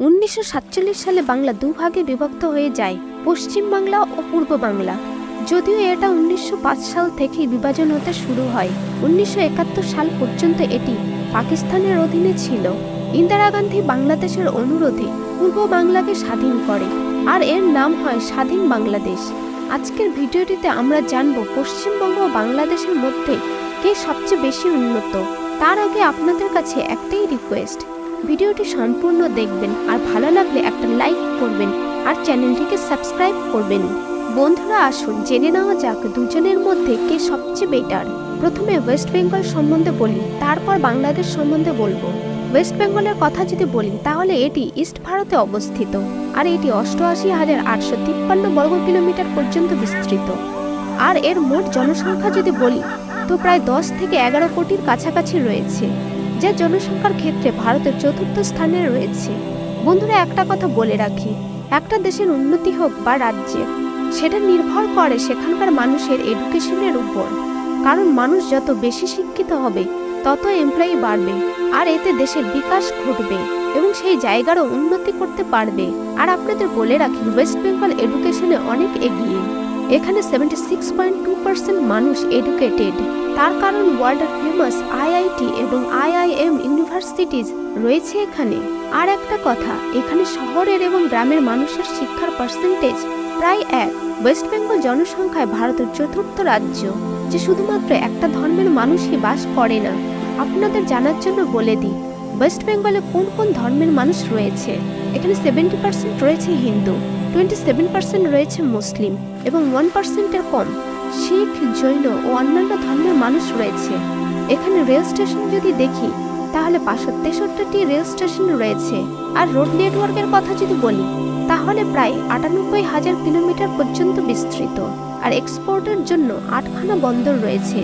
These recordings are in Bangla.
উনিশশো সাতচল্লিশ সালে বাংলা দুভাগে বিভক্ত হয়ে যায়, পশ্চিম বাংলা ও পূর্ব বাংলা। যদিও এটা উনিশশো পাঁচ সাল থেকেই বিভাজন হতে শুরু হয়। উনিশশো একাত্তর সাল পর্যন্ত এটি পাকিস্তানের অধীনে ছিল। ইন্দিরা গান্ধী বাংলাদেশের অনুরোধে পূর্ব বাংলাকে স্বাধীন করে, আর এর নাম হয় স্বাধীন বাংলাদেশ। আজকের ভিডিওটিতে আমরা জানব পশ্চিমবঙ্গ ও বাংলাদেশের মধ্যে কে সবচেয়ে বেশি উন্নত। তার আগে আপনাদের কাছে একটাই রিকোয়েস্ট ভিডিওটি সম্পূর্ণ দেখবেন আর ভালো লাগলে একটা লাইক করবেন আর চ্যানেলটিকে সাবস্ক্রাইব করবেন। বন্ধুরা, আসুন, জেনে নেওয়া যাক দুজনের মধ্যে কে সবচেয়ে বেটার প্রথমে ওয়েস্ট বেঙ্গল সম্বন্ধে বলি, তারপর বাংলাদেশ সম্বন্ধে বলব। ওয়েস্ট বেঙ্গলের কথা যদি বলি, তাহলে এটি ইস্ট ভারতে অবস্থিত আর এটি অষ্টআশি হাজার আটশো তিপ্পান্ন বর্গ কিলোমিটার পর্যন্ত বিস্তৃত। আর এর মোট জনসংখ্যা যদি বলি, তো প্রায় দশ থেকে এগারো কোটির কাছাকাছি রয়েছে। যা জনসংখ্যার ক্ষেত্রে ভারতের চতুর্থ স্থানে রয়েছে। বন্ধুরা, একটা কথা বলে রাখি। একটা দেশের উন্নতি হোক বা রাজ্যের, সেটা নির্ভর করে সেখানকার মানুষের এডুকেশনের উপর। কারণ মানুষ যত বেশি শিক্ষিত হবে, তত এমপ্লয়ি বাড়বে, আর এতে দেশের বিকাশ ঘটবে এবং সেই জায়গারও উন্নতি করতে পারবে। আর আপনাদের বলে রাখি ওয়েস্ট বেঙ্গল এডুকেশনে অনেক এগিয়ে। এখানে seventy six point two percent মানুষ এডুকেটেড তার কারণ ওয়ার্ল্ড ফেমাস আইআইটি এবং আইআইএম ইউনিভার্সিটিজ রয়েছে এখানে। আর একটা কথা, এখানে শহরের এবং গ্রামের মানুষের শিক্ষার পার্সেন্টেজ প্রায় এক। ওয়েস্ট বেঙ্গল জনসংখ্যায় ভারতের চতুর্থ রাজ্য, যে শুধুমাত্র একটা ধর্মের মানুষই বাস করে না। আপনাদের জানার জন্য বলে দিই ওয়েস্ট বেঙ্গলে কোন কোন ধর্মের মানুষ রয়েছে? এখানে সেভেন্টি পার্সেন্ট রয়েছে হিন্দু টোয়েন্টি সেভেন পার্সেন্ট রয়েছে মুসলিম এবং ওয়ান পার্সেন্টের কম। শিখ, জৈন ও অন্যান্য ধর্মের মানুষ রয়েছে। এখানে রেল স্টেশন যদি দেখি, তাহলে পাঁচশো তেষট্টিটি রেল স্টেশন রয়েছে। আর রোড নেটওয়ার্কের কথা যদি বলি, তাহলে প্রায় আটানব্বই হাজার কিলোমিটার পর্যন্ত বিস্তৃত। আর এক্সপোর্টের জন্য আটখানা বন্দর রয়েছে।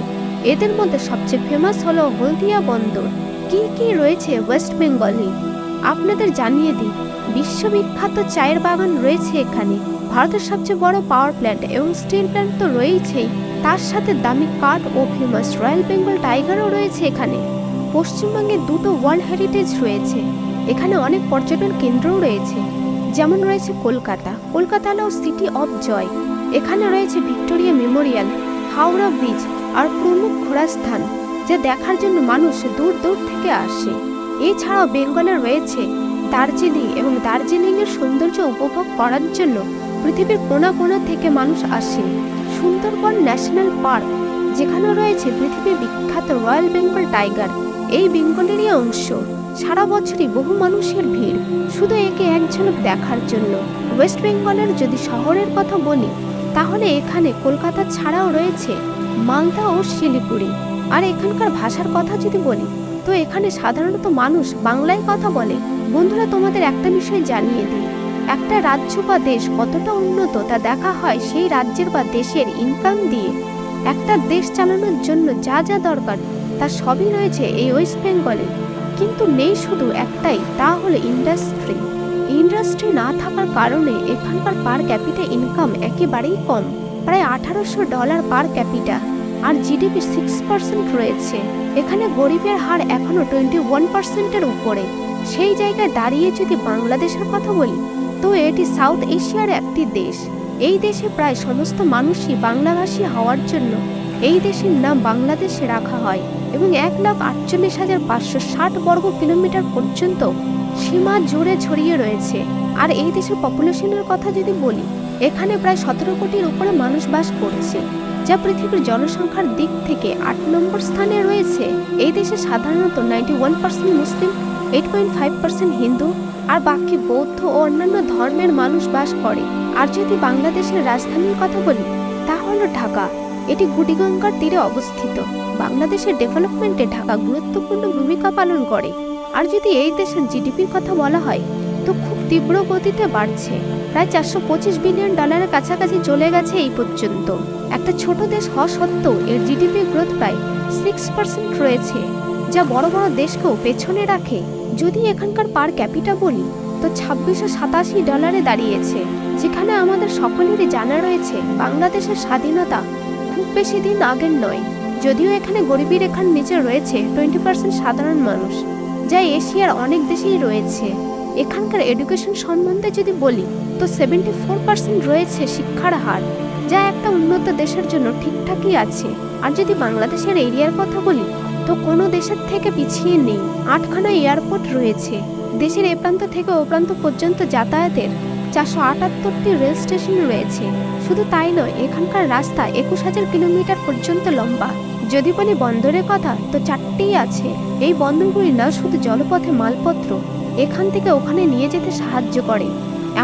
এদের মধ্যে সবচেয়ে ফেমাস হলো হলদিয়া বন্দর। কি কি রয়েছে ওয়েস্ট বেঙ্গলে? আপনাদের জানিয়ে দিই, বিশ্ববিখ্যাত চায়ের বাগান রয়েছে এখানে। ভারতের সবচেয়ে বড় পাওয়ার প্ল্যান্ট এবং স্টিল প্ল্যান্ট তো রয়েছেই তার সাথে দামি কাঠ ও ফেমাস রয়্যাল বেঙ্গল টাইগারও রয়েছে এখানে। পশ্চিমবঙ্গে দুটো ওয়ার্ল্ড হেরিটেজ রয়েছে। এখানে অনেক পর্যটন কেন্দ্রও রয়েছে। যেমন রয়েছে কলকাতা। কলকাতা হলো সিটি অফ জয়। এখানে রয়েছে ভিক্টোরিয়া মেমোরিয়াল, হাওড়া ব্রিজ আর প্রমুখ ঘোরার স্থান। যা দেখার জন্য মানুষ দূর দূর থেকে আসে। এছাড়াও বেঙ্গলে রয়েছে দার্জিলিং এবং দার্জিলিংয়ের সৌন্দর্য উপভোগ করার জন্য পৃথিবীর কোনা কোনা থেকে মানুষ আসে। সুন্দরবন ন্যাশনাল পার্ক, যেখানে রয়েছে পৃথিবীর বিখ্যাত রয়্যাল বেঙ্গল টাইগার। এই বেঙ্গলেরই অংশ। সারা বছরই বহু মানুষের ভিড়, শুধু একে এক ঝলক দেখার জন্য। ওয়েস্ট বেঙ্গলের যদি শহরের কথা বলি, তাহলে এখানে কলকাতা ছাড়াও রয়েছে মালদা ও শিলিগুড়ি। আর এখানকার ভাষার কথা যদি বলি, তো এখানে সাধারণত মানুষ বাংলায় কথা বলে। বন্ধুরা, তোমাদের একটা বিষয় জানিয়ে দিই। একটা রাজ্য বা দেশ কতটা উন্নত তা দেখা হয় সেই রাজ্যের বা দেশের ইনকাম দিয়ে। একটা দেশ চালানোর জন্য যা যা দরকার, তা সবই রয়েছে এই ওয়েস্ট বেঙ্গলে কিন্তু নেই শুধু একটাই, তা হলো ইন্ডাস্ট্রি ইন্ডাস্ট্রি না থাকার কারণে এখানকার পার ক্যাপিটা ইনকাম একেবারেই কম, প্রায় আঠারোশো ডলার পার ক্যাপিটা আর জিডিপি সিক্স পার্সেন্ট রয়েছে। এখানে গরিবের হার এখনও টোয়েন্টি ওয়ান পার্সেন্টের উপরে। সেই জায়গায় দাঁড়িয়ে যদি বাংলাদেশের কথা বলি, তো এটি সাউথ এশিয়ার একটি দেশ। এই দেশে প্রায় সমস্ত মানুষই বাংলাভাষী হওয়ার জন্য এই দেশের নাম বাংলাদেশে রাখা হয় এবং এক লাখ আটচল্লিশ হাজার পাঁচশো ষাট বর্গ কিলোমিটার পর্যন্ত সীমা জুড়ে ছড়িয়ে রয়েছে। আর এই দেশের পপুলেশনের কথা যদি বলি, এখানে প্রায় সতেরো কোটির উপরে মানুষ বাস করছে। যা পৃথিবীর জনসংখ্যার দিক থেকে আট নম্বর স্থানে রয়েছে। এই দেশে সাধারণত নাইনটি ওয়ান পার্সেন্ট মুসলিম এইট পয়েন্ট ফাইভ পার্সেন্ট হিন্দু আর বাকি বৌদ্ধ ও অন্যান্য ধর্মের মানুষ বাস করে। আর যদি বাংলাদেশের রাজধানীর কথা বলি, তা হলো ঢাকা। এটি গুডিগঙ্গার তীরে অবস্থিত। বাংলাদেশের ডেভেলপমেন্টে ঢাকা গুরুত্বপূর্ণ ভূমিকা পালন করে। আর যদি এই দেশের জিডিপির কথা বলা হয় তো খুব তীব্র গতিতে বাড়ছে। প্রায় চারশো পঁচিশ বিলিয়ন ডলারের কাছাকাছি চলে গেছে এই পর্যন্ত। একটা ছোট দেশ হওয়া সত্ত্বেও এর জিডিপি গ্রোথ প্রায় সিক্স পার্সেন্ট রয়েছে, যা বড় বড় দেশকেও পেছনে রাখে। যদি এখানকার পার ক্যাপিটা বলি, তো ছাব্বিশশো সাতাশি ডলারে দাঁড়িয়েছে, যেখানে আমাদের সকলেরই জানা রয়েছে বাংলাদেশের স্বাধীনতা খুব বেশি দিন আগের নয়, যদিও এখানে গরিবী রেখার নিচে রয়েছে টোয়েন্টি পার্সেন্ট সাধারণ মানুষ, যা এশিয়ার অনেক দেশেই রয়েছে। এখানকার এডুকেশন সম্বন্ধে যদি বলি, তো সেভেন্টি ফোর পার্সেন্ট রয়েছে শিক্ষার হার, যা একটা উন্নত দেশের জন্য ঠিকঠাকই আছে। আর যদি বাংলাদেশের এরিয়ার কথা বলি, তো কোনো দেশের থেকে পিছিয়ে নেই, আটখানা এয়ারপোর্ট রয়েছে। দেশের এ প্রান্ত থেকে ও প্রান্ত পর্যন্ত যাতায়াতের চারশো আটাত্তরটি রেল স্টেশন রয়েছে। শুধু তাই নয়, এখানকার রাস্তা একুশ হাজার কিলোমিটার পর্যন্ত লম্বা। যদি বলি বন্দরের কথা, তো চারটেই আছে। এই বন্দরগুলি না শুধু জলপথে মালপত্র এখান থেকে ওখানে নিয়ে যেতে সাহায্য করে।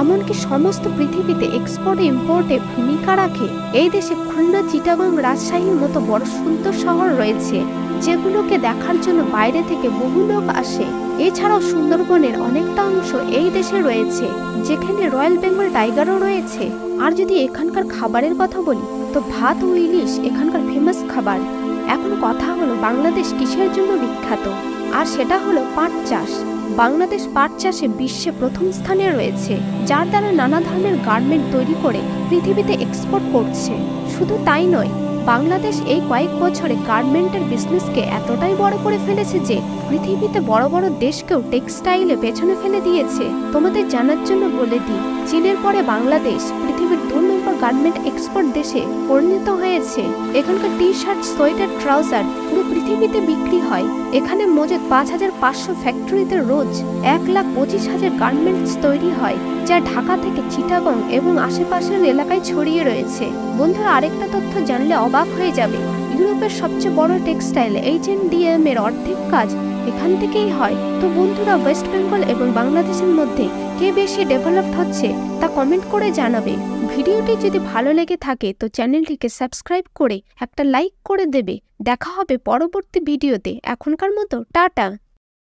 এমনকি সমস্ত পৃথিবীতে এক্সপোর্ট ইম্পোর্টে ভূমিকা রাখে। এই দেশে খুলনা, চিটাগং, রাজশাহীর মতো বড় সুন্দর শহর রয়েছে, যেগুলোকে দেখার জন্য বাইরে থেকে বহু লোক আসে। এছাড়াও সুন্দরবনের অনেকটা অংশ এই দেশে রয়েছে, যেখানে রয়্যাল বেঙ্গল টাইগারও রয়েছে। আর যদি এখানকার খাবারের কথা বলি, তো ভাত ও ইলিশ এখানকার ফেমাস খাবার। এখন কথা হলো বাংলাদেশ কিসের জন্য বিখ্যাত? আর সেটা হলো পাট চাষ। বাংলাদেশ পাট চাষে বিশ্বে প্রথম স্থানে রয়েছে, যার দ্বারা নানা ধরনের গার্মেন্ট তৈরি করে পৃথিবীতে এক্সপোর্ট করছে। শুধু তাই নয়, বাংলাদেশ এই কয়েক বছরে গার্মেন্টের বিজনেসকে এতটাই বড় করে ফেলেছে যে, পৃথিবীতে বড় বড় দেশকেও টেক্সটাইলে পেছনে ফেলে দিয়েছে। তোমাদের জানার জন্য বলে দিই, চীনের পরে বাংলাদেশ পৃথিবীর দু গার্মেন্ট এক্সপোর্ট দেশে পরিণত হয়েছে। এখানকার টি শার্ট সোয়েটার, ট্রাউজার পুরো পৃথিবীতে বিক্রি হয়। এখানে মজুদ পাঁচ হাজার পাঁচশো ফ্যাক্টরিতে রোজ এক লাখ পঁচিশ হাজার গার্মেন্টস তৈরি হয়, যা ঢাকা থেকে চিটাগং এবং আশেপাশের এলাকায় ছড়িয়ে রয়েছে। বন্ধুরা, আরেকটা তথ্য জানলে অবাক হয়ে যাবে। ইউরোপের সবচেয়ে বড় টেক্সটাইল এইচ এন ডিএম এর অর্ধেক কাজ এখান থেকেই হয়। তো বন্ধুরা, ওয়েস্ট বেঙ্গল এবং বাংলাদেশের মধ্যে কে বেশি ডেভেলপড হচ্ছে তা কমেন্ট করে জানাবে। ভিডিওটি যদি ভালো লেগে থাকে, তো চ্যানেলটিকে সাবস্ক্রাইব করে একটা লাইক করে দেবে। দেখা হবে পরবর্তী ভিডিওতে। এখনকার মতো, টাটা।